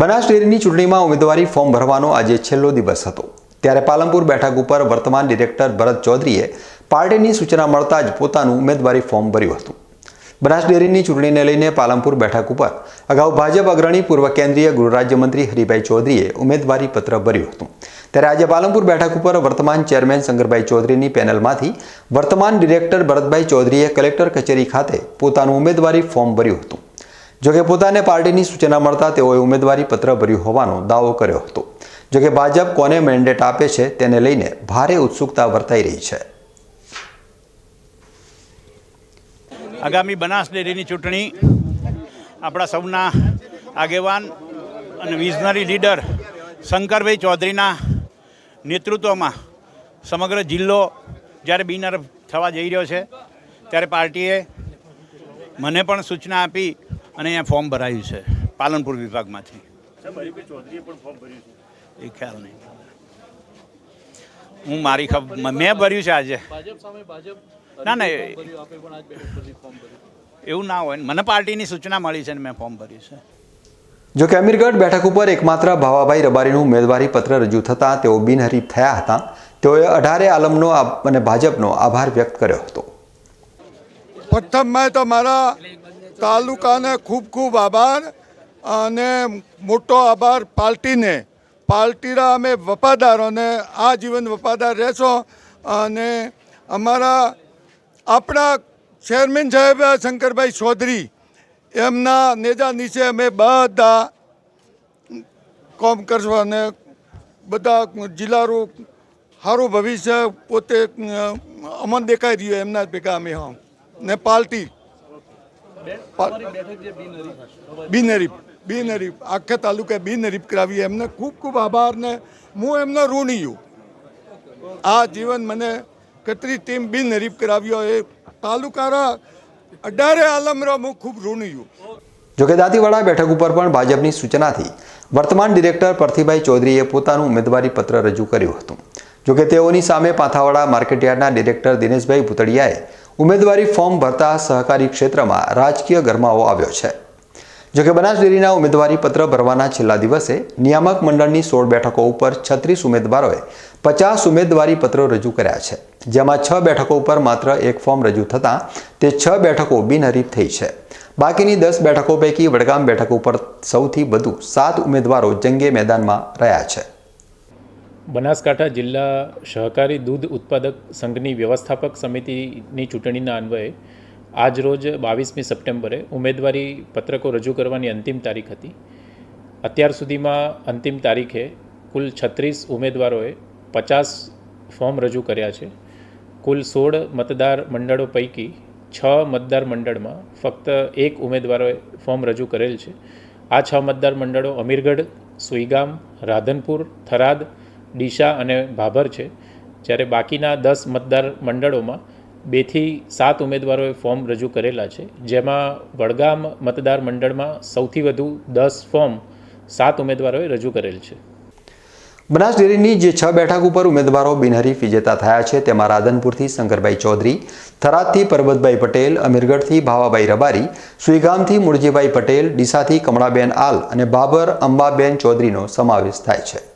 બનાસ ડેરીની ચૂંટણીમાં ઉમેદવારી ફોર્મ ભરવાનો આજે છેલ્લો દિવસ હતો. ત્યારે પાલનપુર બેઠક ઉપર વર્તમાન ડિરેક્ટર ભરત ચૌધરીએ પાર્ટીની સૂચના મળતા જ પોતાનું ઉમેદવારી ફોર્મ ભર્યું હતું. બનાસ ડેરીની ચૂંટણીને લઈને પાલનપુર બેઠક ઉપર અગાઉ ભાજપ અગ્રણી પૂર્વ કેન્દ્રીય ગૃહરાજ્યમંત્રી હરિભાઈ ચૌધરીએ ઉમેદવારી પત્ર ભર્યું હતું. ત્યારે આજે પાલનપુર બેઠક ઉપર વર્તમાન ચેરમેન શંકરભાઈ ચૌધરીની પેનલમાંથી વર્તમાન ડિરેક્ટર ભરતભાઈ ચૌધરીએ કલેક્ટર કચેરી ખાતે પોતાનું ઉમેદવારી ફોર્મ ભર્યું હતું. જોકે પોતાને પાર્ટીની સૂચના મળતા તેઓએ ઉમેદવારી પત્ર ભર્યું હોવાનો દાવો કર્યો હતો. જોકે ભાજપ કોને મેન્ડેટ આપે છે તેને લઈને ભારે ઉત્સુકતા વર્તાઈ રહી છે. આગામી બનાસ ડેરીની ચૂંટણી આપણા સૌના આગેવાન અને વિઝનરી લીડર શંકરભાઈ ચૌધરીના નેતૃત્વમાં સમગ્ર જિલ્લો જ્યારે બિનર થવા જઈ રહ્યો છે, ત્યારે પાર્ટીએ મને પણ સૂચના આપી અને અહીંયા ફોર્મ ભરાયું છે પાલનપુર વિભાગમાંથી. એ ખ્યાલ નહીં. હું મારી ખબર મેં ભર્યું છે આજે. ના ના એવું ના હોય. ને મને પાર્ટીની સૂચના મળી છે ને મેં ફોર્મ ભર્યું છે. જોકે અમીરગઢ બેઠક ઉપર એકમાત્ર ભાવાભાઈ રબારીનું ઉમેદવારી પત્ર રજૂ થતાં તેઓ બિનહરીફ થયા હતા. તેઓએ અઢારે આલમનો અને ભાજપનો આભાર વ્યક્ત કર્યો હતો. પ્રથમ મેં તો મારા તાલુકાને ખૂબ ખૂબ આભાર અને મોટો આભાર પાર્ટીને પાર્ટીના અમે વફાદારોને આ જીવન વફાદાર રહેશો અને અમારા આપણા ચેરમેન સાહેબ શંકરભાઈ ચૌધરી એમના નેજા નીચે અમે બધા કોમ કરશો અને બધા જિલ્લાનું સારું ભવિષ્ય પોતે અમન દેખાઈ રહ્યું એમના ભેગા અમે હા ને પાર્ટી બિનહરીફ બિનહરીફ આખે તાલુકે બિનહરીફ કરાવી. એમને ખૂબ ખૂબ આભાર ને હું એમનો ઋણી છું. આ જીવન મને કતરી ટીમ બિનહરીફ કરાવ્યો એ તાલુકાના અઢારે આલમરો હું ખૂબ ઋણી છું. જોકે દાંતીવાડા બેઠક ઉપર પણ ભાજપની સૂચનાથી વર્તમાન ડિરેક્ટર પરથીભાઈ ચૌધરીએ પોતાનું ઉમેદવારી પત્ર રજૂ કર્યું હતું. જોકે તેઓની સામે પાથાવાડા માર્કેટયાર્ડના ડિરેક્ટર દિનેશભાઈ ભૂતડિયાએ ઉમેદવારી ફોર્મ ભરતા સહકારી ક્ષેત્રમાં રાજકીય ગરમાવો આવ્યો છે. જોકે બનાસ ડેરીના ઉમેદવારી પત્ર ભરવાના છેલ્લા દિવસે નિયામક મંડળની સોળ બેઠકો ઉપર છત્રીસ ઉમેદવારોએ પચાસ ઉમેદવારી પત્રો રજૂ કર્યા છે. જેમાં છ બેઠકો ઉપર માત્ર એક ફોર્મ રજૂ થતાં તે છ બેઠકો બિનહરીફ થઈ છે. બાકીની દસ બેઠકો પૈકી વડગામ બેઠક ઉપર સૌથી વધુ સાત ઉમેદવારો જંગે મેદાનમાં રહ્યા છે. બનાસકાંઠા જિલ્લા સહકારી દૂધ ઉત્પાદક સંઘની વ્યવસ્થાપક સમિતિની ચૂંટણીના અન્વયે આજ રોજ બાવીસમી સપ્ટેમ્બરે ઉમેદવારી પત્રકો રજૂ કરવાની અંતિમ તારીખ હતી. અત્યાર સુધીમાં અંતિમ તારીખે કુલ છત્રીસ ઉમેદવારોએ પચાસ ફોર્મ રજૂ કર્યા છે. કુલ સોળ મતદાર મંડળો પૈકી છ મતદાર મંડળમાં ફક્ત એક ઉમેદવારોએ ફોર્મ રજૂ કરેલ છે. આ છ મતદાર મંડળો અમીરગઢ, સુઈગામ, રાધનપુર, થરાદ ડીસા અને ભાભર છે. જ્યારે બાકીના દસ મતદાર મંડળોમાં બેથી સાત ઉમેદવારોએ ફોર્મ રજૂ કરેલા છે. જેમાં વડગામ મતદાર મંડળમાં સૌથી વધુ દસ ફોર્મ સાત ઉમેદવારોએ રજૂ કરેલ છે. બનાસ ડેરીની જે છ બેઠક ઉપર ઉમેદવારો બિનહરીફ વિજેતા થયા છે, તેમાં રાધનપુરથી શંકરભાઈ ચૌધરી, થરાદથી પરબતભાઈ પટેલ, અમીરગઢથી ભાવાભાઈ રબારી, સુઈગામથી મુળજીભાઈ પટેલ, ડીસાથી કમળાબેન આલ અને બાબર અંબાબેન ચૌધરીનો સમાવેશ થાય છે.